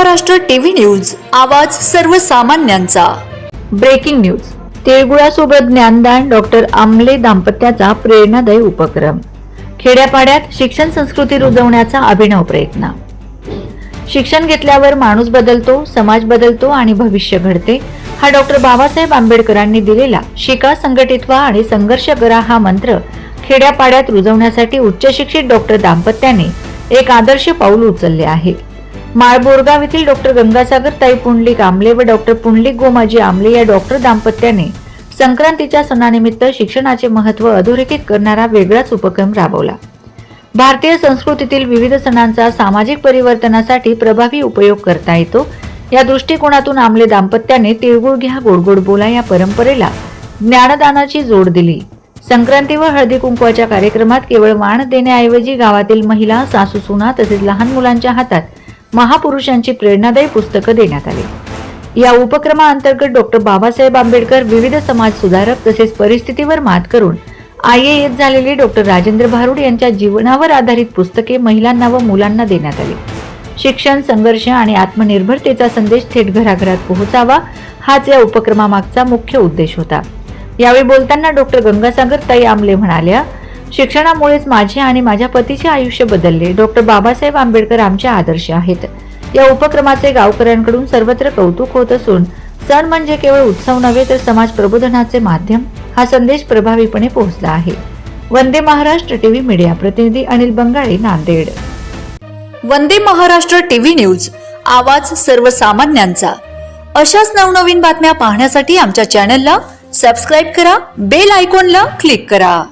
Maharashtra TV news आवाज सर्वसामान्यांचा. Breaking news. तिळगुळासोबत ज्ञानदान डॉक्टर आमले दाम्पत्याचा प्रेरणादायी उपक्रम. खेड्यापाड्यात शिक्षण संस्कृती रुजवण्याचा अभिनव प्रयत्न. शिक्षण घेतल्यावर माणूस बदलतो समाज बदलतो आणि भविष्य घडते हा डॉक्टर बाबासाहेब आंबेडकरांनी दिलेला शिका संघटित व्हा आणि संघर्ष करा हा मंत्र खेड्यापाड्यात रुजवण्यासाठी उच्च शिक्षित डॉक्टर दाम्पत्याने एक आदर्श पाऊल उचलले आहे. माळबोरगाव येथील डॉक्टर गंगासागर ताई पुंडलिक आमले व डॉक्टर पुंडलिक गोमाजी आमले या डॉक्टर दाम्पत्याने संक्रांतीच्या सणानिमित्त शिक्षणाचे महत्त्व अधोरेखित करणारा वेगळाच उपक्रम राबवला. भारतीय संस्कृतीतील विविध सणांचा सामाजिक परिवर्तनासाठी प्रभावी उपयोग करता येतो. या दृष्टिकोनातून आमले दाम्पत्याने तिळगुळ घ्या गोडगोड बोला या परंपरेला ज्ञानदानाची जोड दिली. संक्रांती व हळदी कुंकवाच्या कार्यक्रमात केवळ वाण देण्याऐवजी गावातील महिला सासू सुना तसेच लहान मुलांच्या हातात महापुरुषांची प्रेरणादायी पुस्तकं देण्यात आली. या उपक्रमाअंतर्गत डॉक्टर बाबासाहेब आंबेडकर विविध समाज सुधारक तसेच परिस्थितीवर मात करून आय ए एस झालेले डॉक्टर राजेंद्र भारुड यांच्या जीवनावर आधारित पुस्तके महिलांना व मुलांना देण्यात आली. शिक्षण संघर्ष आणि आत्मनिर्भरतेचा संदेश थेट घराघरात पोहोचावा हाच या उपक्रमामागचा मुख्य उद्देश होता. यावेळी बोलताना डॉक्टर गंगासागर ताई आमले म्हणाल्या शिक्षणामुळेच माझे आणि माझ्या पतीचे आयुष्य बदलले. डॉक्टर बाबासाहेब आंबेडकर आमचे आदर्श आहेत. या उपक्रमाचे गावकऱ्यांकडून सर्वत्र कौतुक होत असून सण म्हणजे केवळ उत्सव नव्हे तर समाज प्रबोधनाचे माध्यम हा संदेश प्रभावीपणे पोहोचला आहे. वंदे महाराष्ट्र टीव्ही मीडिया प्रतिनिधी अनिल बंगाळे नांदेड. वंदे महाराष्ट्र टीव्ही न्यूज आवाज सर्वसामान्यांचा. अशाच नवनवीन बातम्या पाहण्यासाठी आमच्या चॅनलला सबस्क्राईब करा बेल आयकॉनला क्लिक करा.